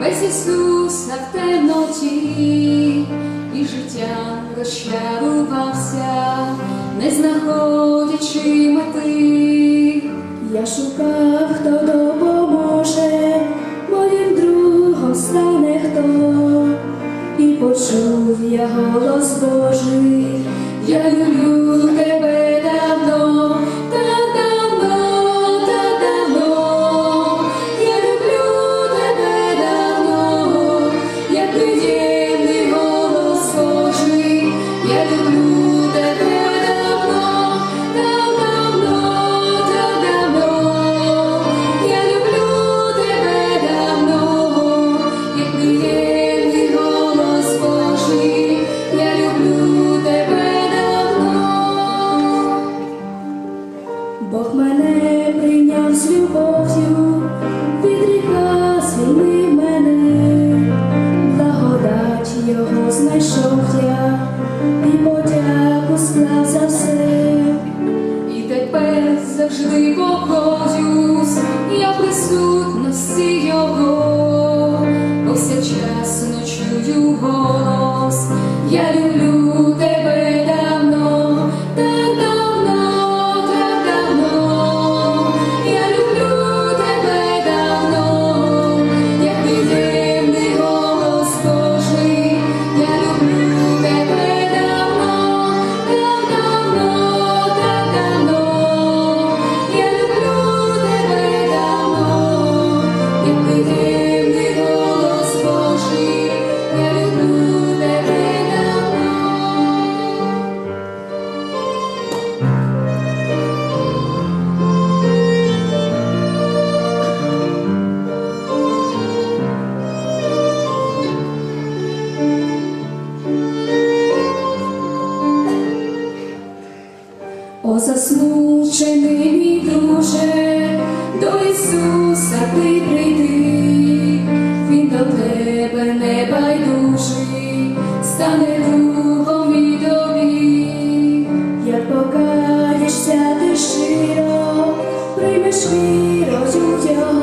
без Ісуса в темноті, і життям розчарувався, не знаходячи мети. Я шукав, хто допоможе, моїм другом стане хто, і почув я голос Божий, Я люблю любов'ю, від гріха звільнив мене, благодать його знайшов я, і подяку склав за все. І тепер завжди походжусь, я присутності його, повсякчасно чую голос, я люблю О, засмучений мій друже, до Ісуса ти прийди, Він до тебе не байдужий, стане другом і тобі. Як покаєшся ти щиро, приймеш вірою Його,